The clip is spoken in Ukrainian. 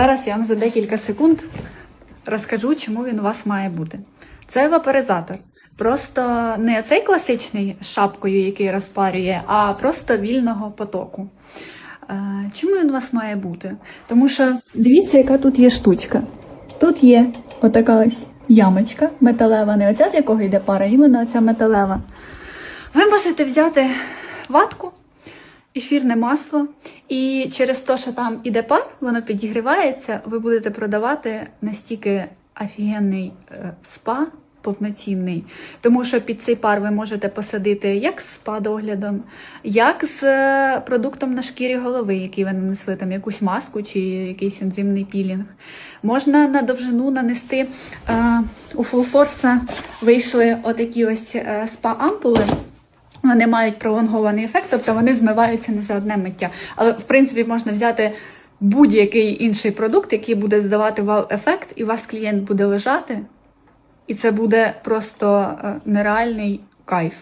Зараз я вам за декілька секунд розкажу, чому він у вас має бути. Це вапоризатор. Просто не цей класичний з шапкою, який розпарює, а просто вільного потоку. Е, Чому він у вас має бути? Тому що дивіться, яка тут є штучка. Тут є отака ось ямочка металева, не оця, з якого йде пара, іменно оця металева. Ви можете взяти ватку, ефірне масло, і через те, що там іде пар, воно підігрівається, ви будете продавати настільки офігенний е, спа повноцінний. Тому що під цей пар ви можете посадити як з спа-доглядом, як з е, продуктом на шкірі голови, який ви нанесли, там якусь маску чи якийсь ензимний пілінг. Можна на довжину нанести е, у Full вийшли отакі ось спа-ампули. Вони мають пролонгований ефект, тобто вони змиваються не за одне миття. Але в принципі можна взяти будь-який інший продукт, який буде здавати вау-ефект, і у вас клієнт буде лежати, і це буде просто е, нереальний кайф.